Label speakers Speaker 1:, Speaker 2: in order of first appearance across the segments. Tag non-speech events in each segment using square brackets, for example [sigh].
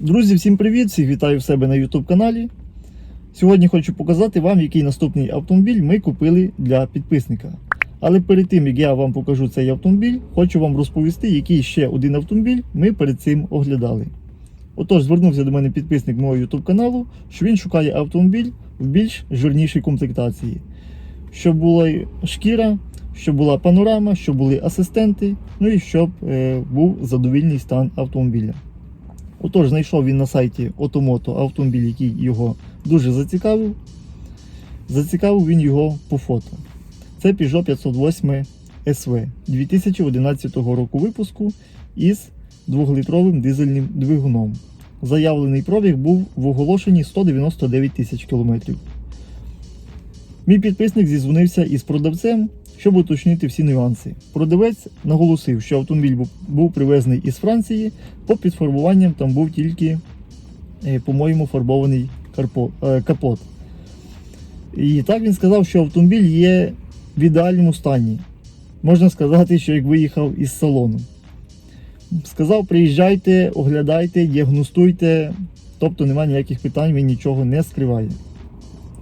Speaker 1: Друзі, всім привіт! Всіх вітаю в себе на YouTube каналі. Сьогодні хочу показати вам, який наступний автомобіль ми купили для підписника. Але перед тим, як я вам покажу цей автомобіль, хочу вам розповісти, який ще один автомобіль ми перед цим оглядали. Отож, звернувся до мене підписник мого YouTube каналу, що він шукає автомобіль в більш жирнішій комплектації. Щоб була шкіра, щоб була панорама, щоб були асистенти, ну і щоб е, був задовільний стан автомобіля. Отож, знайшов він на сайті Отомото автомобіль, який його дуже зацікавив. Зацікавив він його по фото. Це Peugeot 508 SV 2011 року випуску із 2-літровим дизельним двигуном. Заявлений пробіг був в оголошенні 199 тисяч кілометрів. Мій підписник зізвонився із продавцем, щоб уточнити всі нюанси. Продавець наголосив, що автомобіль був, привезений із Франції, по підфарбуванням там був тільки, е, по-моєму, фарбований е, капот. І так він сказав, що автомобіль є в ідеальному стані. Можна сказати, що як виїхав із салону. Сказав, приїжджайте, оглядайте, діагностуйте, тобто немає ніяких питань, він нічого не скриває.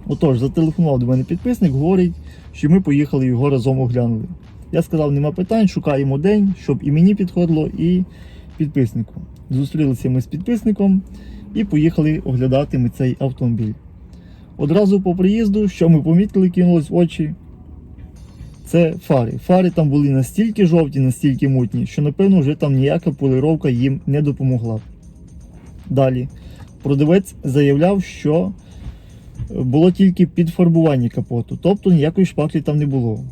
Speaker 1: Отож, зателефонував до мене підписник, говорить, що ми поїхали його разом оглянули. Я сказав, нема питань, шукаємо день, щоб і мені підходило, і підписнику. Зустрілися ми з підписником і поїхали оглядати ми цей автомобіль. Одразу по приїзду, що ми помітили, кинулось в очі. Це фари. Фари там були настільки жовті, настільки мутні, що напевно вже там ніяка полировка їм не допомогла. Далі. Продавець заявляв, що було тільки підфарбування капоту, тобто ніякої шпаклі там не було.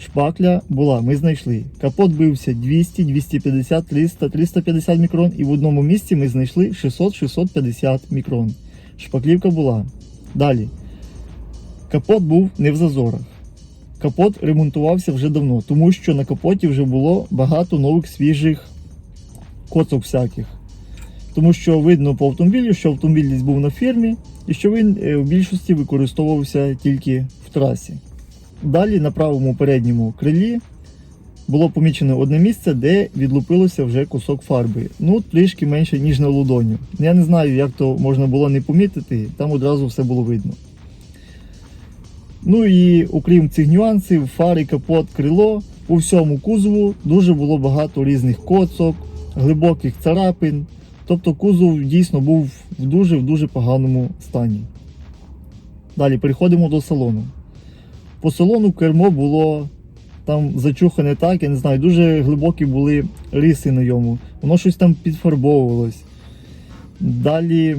Speaker 1: Шпакля була, ми знайшли. Капот бився 200, 250, 300, 350 мікрон, і в одному місці ми знайшли 600-650 мікрон. Шпаклівка була. Далі. Капот був не в зазорах. Капот ремонтувався вже давно, тому що на капоті вже було багато нових свіжих коцок всяких. Тому що видно по автомобілю, що автомобіль десь був на фірмі і що він е, в більшості використовувався тільки в трасі. Далі на правому передньому крилі було помічено одне місце, де відлупилося вже кусок фарби. Ну, трішки менше, ніж на лудоню. Я не знаю, як то можна було не помітити, там одразу все було видно. Ну і окрім цих нюансів, фари, капот, крило, у всьому кузову дуже було багато різних коцок, глибоких царапин. Тобто кузов дійсно був в дуже в дуже поганому стані. Далі переходимо до салону. По салону кермо було там зачухане так, я не знаю, дуже глибокі були риси на йому. Воно щось там підфарбовувалось. Далі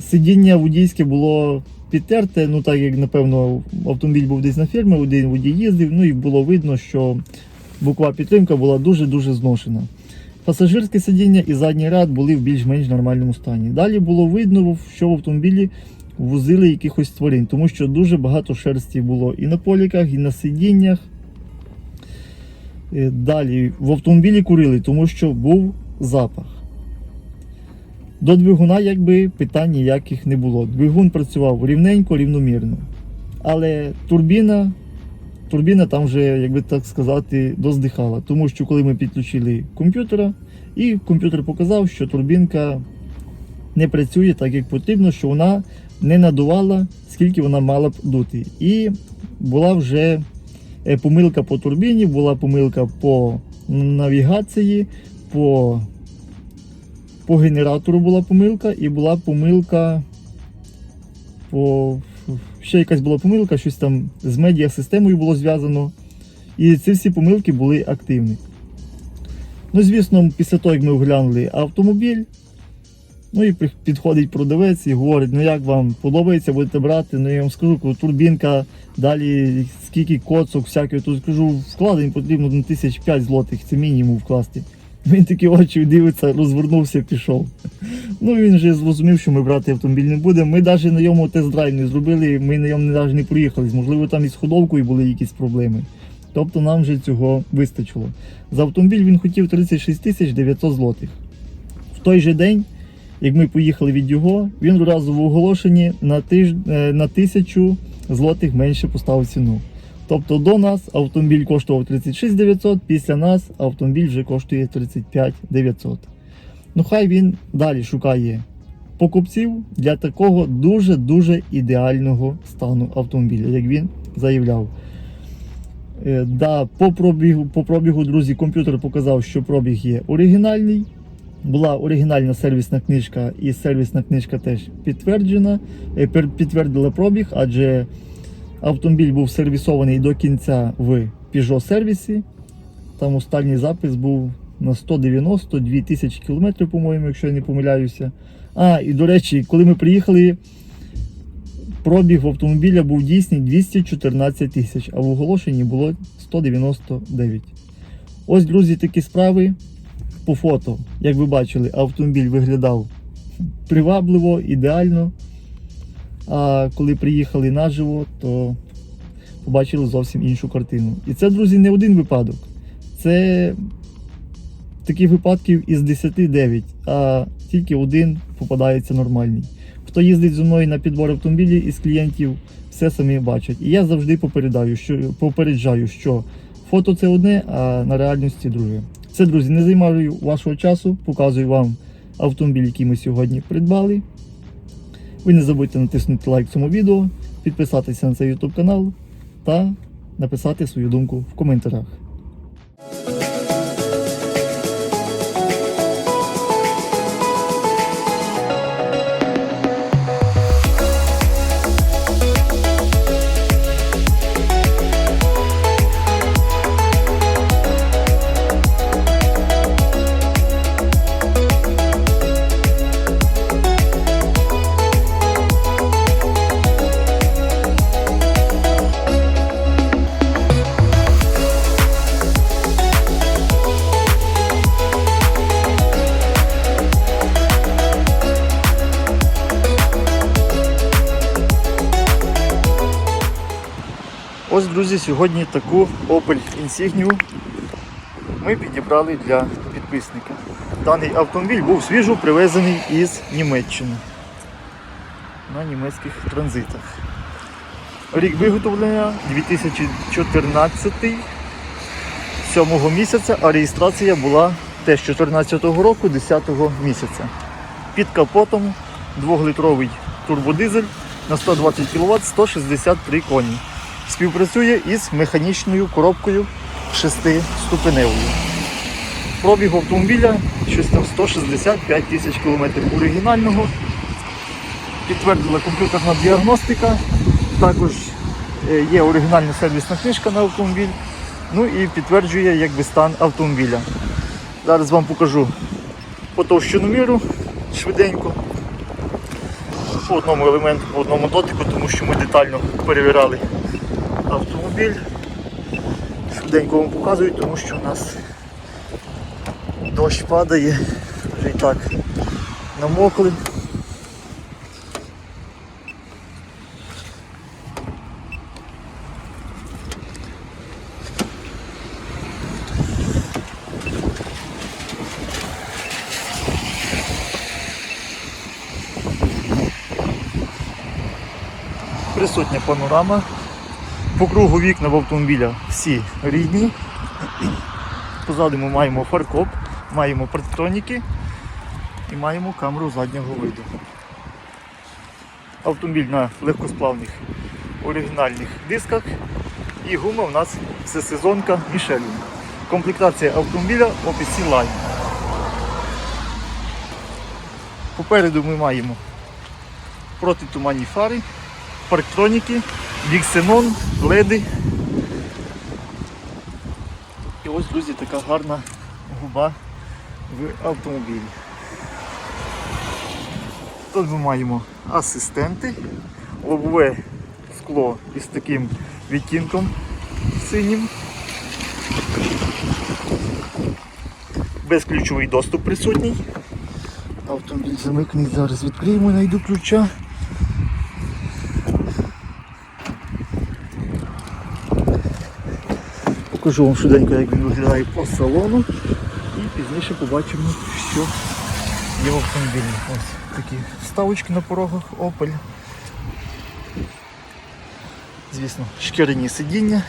Speaker 1: сидіння водійське було підтерте, ну так як, напевно, автомобіль був десь на фірмі, один водій їздив, ну і було видно, що буква підтримка була дуже-дуже зношена. Пасажирське сидіння і задній ряд були в більш-менш нормальному стані. Далі було видно, що в автомобілі возили якихось тварин, тому що дуже багато шерсті було і на поліках, і на сидіннях. Е, Далі в автомобілі курили, тому що був запах. До двигуна якби питань ніяких не було. Двигун працював рівненько, рівномірно. Але турбіна, турбіна там вже, як би так сказати, доздихала. Тому що коли ми підключили комп'ютера, і комп'ютер показав, що турбінка не працює так, як потрібно, що вона не надувала, скільки вона мала б дути. І була вже е, помилка по турбіні, була помилка по навігації, по по генератору була помилка і була помилка по. Ще якась була помилка, щось там з медіасистемою було зв'язано. І ці всі помилки були активні. Ну, звісно, після того, як ми оглянули автомобіль, ну і підходить продавець і говорить, ну як вам подобається, будете брати. Ну я вам скажу, турбінка, далі скільки коцок, всякого, то скажу, вкладень потрібно на тисяч п'ять злотих, це мінімум вкласти. Він такі очі дивиться, розвернувся, пішов. Ну він вже зрозумів, що ми брати автомобіль не будемо. Ми навіть на ньому тест-драйв не зробили, ми на ньому навіть не проїхались. Можливо, там із ходовкою були якісь проблеми. Тобто нам вже цього вистачило. За автомобіль він хотів 36 тисяч 900 злотих. В той же день, як ми поїхали від його, він одразу в оголошенні на, тиж... е, на тисячу злотих менше поставив ціну. Тобто до нас автомобіль коштував 36 900, після нас автомобіль вже коштує 35 900. Ну хай він далі шукає покупців для такого дуже-дуже ідеального стану автомобіля, як він заявляв. Е, да, по пробігу, по пробігу, друзі, комп'ютер показав, що пробіг є оригінальний. Була оригінальна сервісна книжка, і сервісна книжка теж підтверджена, е, підтвердила пробіг, адже автомобіль був сервісований до кінця в Peugeot сервісі. Там останній запис був на 192 тисячі кілометрів, по-моєму, якщо я не помиляюся. А, і до речі, коли ми приїхали, пробіг в автомобіля був дійсний 214 тисяч, а в оголошенні було 199. Ось, друзі, такі справи. По фото, як ви бачили, автомобіль виглядав привабливо, ідеально. А коли приїхали наживо, то побачили зовсім іншу картину. І це, друзі, не один випадок. Це таких випадків із 10 9, а тільки один попадається нормальний. Хто їздить зі мною на підбор автомобілів із клієнтів, все самі бачать. І я завжди попереджаю, що, попереджаю, що фото це одне, а на реальності друге. Це, друзі, не займаю вашого часу, показую вам автомобіль, який ми сьогодні придбали. Ви не забудьте натиснути лайк цьому відео, підписатися на цей YouTube канал та написати свою думку в коментарях. Ось, друзі, сьогодні таку Opel Insignia ми підібрали для підписника. Даний автомобіль був свіжо привезений із Німеччини на німецьких транзитах. Рік виготовлення 2014 7 місяця, а реєстрація була теж 2014 року 10 місяця. Під капотом 2-литровий турбодизель на 120 кВт 163 коні. Співпрацює із механічною коробкою 6-ступеневою. Пробіг автомобіля щось там 165 тисяч кілометрів оригінального. Підтвердила комп'ютерна діагностика. Також е, є оригінальна сервісна книжка на автомобіль. Ну і підтверджує якби, стан автомобіля. Зараз вам покажу потовщену міру швиденько. По одному елементу, по одному дотику, тому що ми детально перевіряли автомобіль. Швиденько вам показую, тому що у нас дощ падає, вже і так намокли. Присутня панорама. По кругу вікна в автомобіля всі рідні. Позаду ми маємо фаркоп, маємо парктроніки і маємо камеру заднього виду. Автомобіль на легкосплавних оригінальних дисках і гума у нас всесезонка Michelin. Комплектація автомобіля OPC Line. Попереду ми маємо протитуманні фари, парктроніки, Віксенон, леди. І ось, друзі, така гарна губа в автомобілі. Тут ми маємо асистенти, лобове скло із таким відтінком синім. Безключовий доступ присутній. Автомобіль замикнений, зараз відкриємо, знайду ключа. Покажу вам швиденько, як він виглядає по салону. І пізніше побачимо, що є в автомобілі. Ось такі вставочки на порогах, Opel. Звісно, шкіряні сидіння.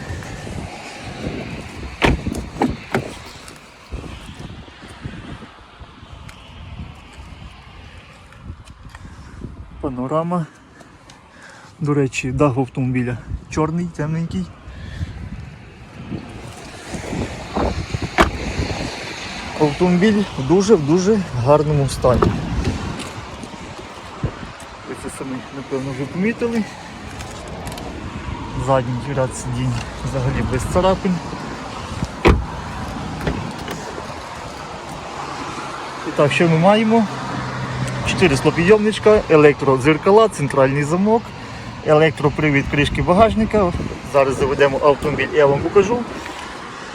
Speaker 1: Панорама. До речі, дах автомобіля чорний, темненький. Автомобіль в дуже-дуже гарному стані. Ви це самі, напевно, вже помітили. Задній ряд сидінь взагалі без царапин. І так, що ми маємо? 4 склопідйомничка, електродзеркала, центральний замок, електропривід кришки багажника. Зараз заведемо автомобіль, я вам покажу.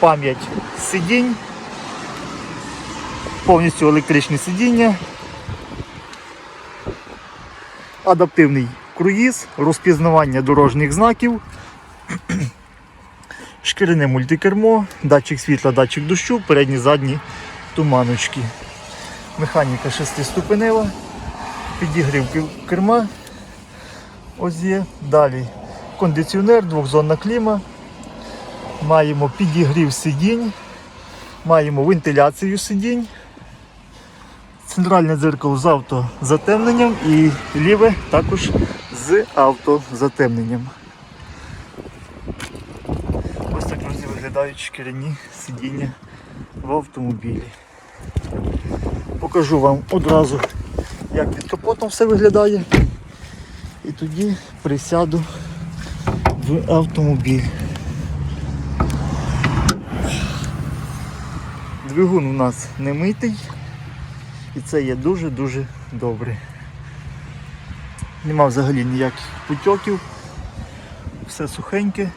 Speaker 1: Пам'ять сидінь, повністю електричне сидіння, адаптивний круїз, розпізнавання дорожніх знаків, [clears throat] шкіряне мультикермо, датчик світла, датчик дощу, передні задні туманочки. Механіка шестиступенева, підігрів керма. Ось є. Далі кондиціонер, двохзонна кліма. Маємо підігрів сидінь, маємо вентиляцію сидінь, центральне дзеркало з автозатемненням і ліве також з автозатемненням. Ось так друзі виглядають шкіряні сидіння в автомобілі. Покажу вам одразу, як під капотом все виглядає. І тоді присяду в автомобіль. Двигун у нас не митий. І це є дуже-дуже добре. Нема взагалі ніяких путьоків. Все сухеньке.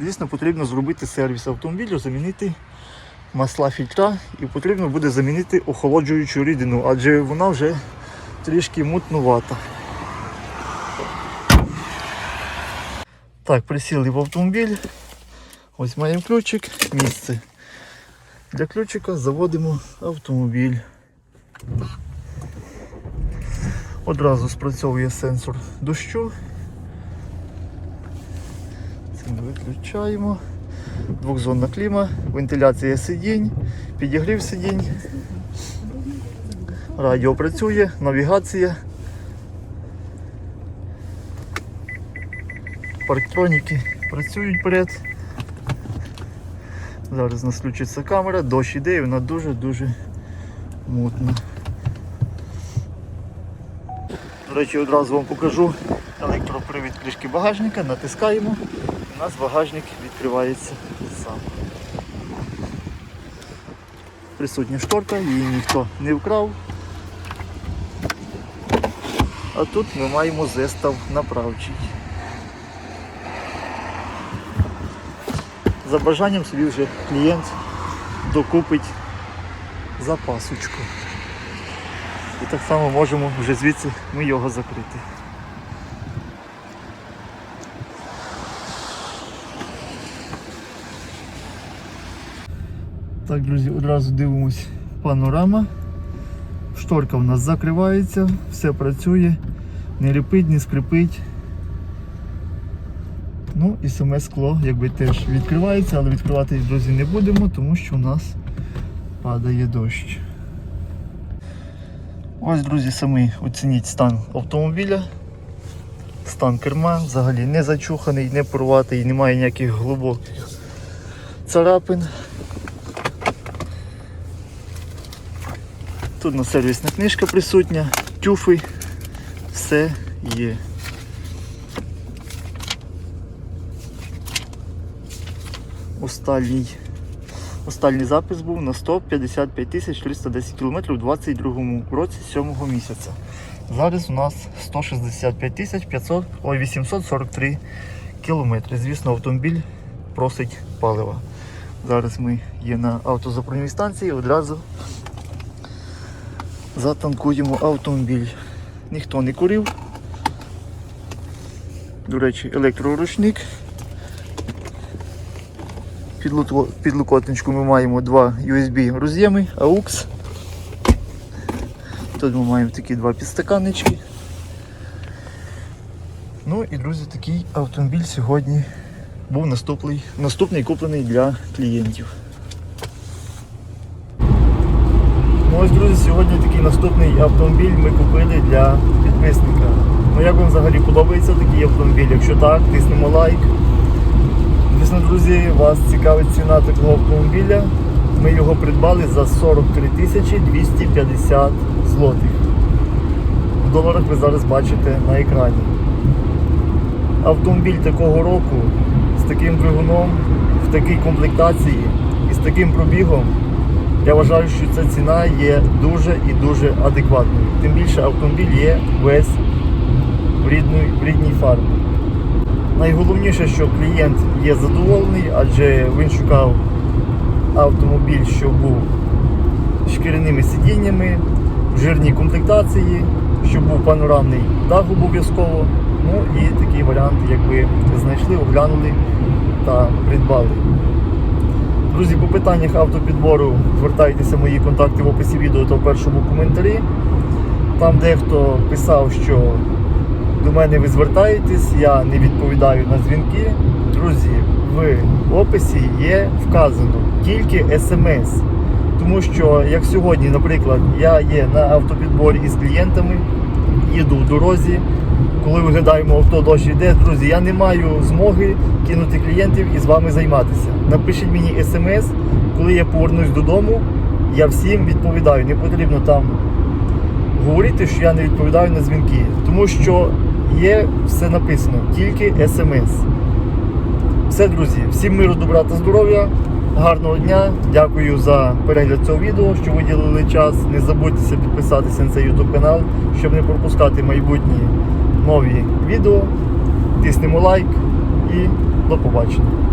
Speaker 1: Звісно, потрібно зробити сервіс автомобілю, замінити масла фільтра і потрібно буде замінити охолоджуючу рідину, адже вона вже трішки мутнувата. Так, присіли в автомобіль. Ось маємо ключик, місце. Для ключика заводимо автомобіль. Одразу спрацьовує сенсор дощу. Це ми виключаємо. Двохзонна кліма, вентиляція сидінь, підігрів сидінь. Радіо працює, навігація. Парктроніки працюють поряд. Зараз нас включиться камера, дощ іде і вона дуже-дуже мутна. До речі, одразу вам покажу електропривід кришки багажника, натискаємо, у нас багажник відкривається сам. Присутня шторка, її ніхто не вкрав. А тут ми маємо зестав направчий. За бажанням собі вже клієнт докупить запасочку. І так само можемо вже звідси ми його закрити. Так, друзі, одразу дивимось панорама. Шторка в нас закривається, все працює, не репить, не скрипить. Ну і саме скло якби теж відкривається, але відкривати, друзі, не будемо, тому що у нас падає дощ. Ось, друзі, самі оцініть стан автомобіля. Стан керма взагалі не зачуханий, не порватий, немає ніяких глибоких царапин. Тут на сервісна книжка присутня, тюфи, все є. Остальний, остальний запис був на 155 тисяч 310 км у 22 році 7 місяця. Зараз у нас 165 тисяч 500, ой, 843 кілометри. Звісно, автомобіль просить палива. Зараз ми є на автозаправній станції, одразу затанкуємо автомобіль. Ніхто не курив. До речі, електроручник. Під луто- підлокотничку ми маємо два USB роз'єми AUX. Тут ми маємо такі два підстаканнички. Ну і, друзі, такий автомобіль сьогодні був наступний, наступний куплений для клієнтів. Ну ось, друзі, сьогодні такий наступний автомобіль ми купили для підписника. Ну як вам взагалі подобається такий автомобіль? Якщо так, тиснемо лайк. Звісно, друзі, вас цікавить ціна такого автомобіля. Ми його придбали за 43 тисячі 250 злотих. В доларах ви зараз бачите на екрані. Автомобіль такого року з таким двигуном, в такій комплектації і з таким пробігом. Я вважаю, що ця ціна є дуже і дуже адекватною. Тим більше автомобіль є весь в рідній, в рідній фарбі. Найголовніше, що клієнт є задоволений, адже він шукав автомобіль, що був шкіряними сидіннями, в жирній комплектації, щоб був панорамний дах обов'язково. Ну і такий варіант, якби знайшли, оглянули та придбали. Друзі, по питаннях автопідбору звертайтеся мої контакти в описі відео та в першому коментарі. Там дехто писав, що до мене ви звертаєтесь, я не відповідаю на дзвінки. Друзі, в описі є вказано тільки смс. Тому що, як сьогодні, наприклад, я є на автопідборі із клієнтами, їду в дорозі, коли виглядаємо авто дощ йде, друзі, я не маю змоги кинути клієнтів і з вами займатися. Напишіть мені смс, коли я повернусь додому, я всім відповідаю. Не потрібно там говорити, що я не відповідаю на дзвінки, тому що є все написано, тільки смс. Все, друзі, всім миру, добра та здоров'я. Гарного дня, дякую за перегляд цього відео, що виділили час. Не забудьте підписатися на цей YouTube канал, щоб не пропускати майбутні нові відео. Тиснемо лайк і до побачення.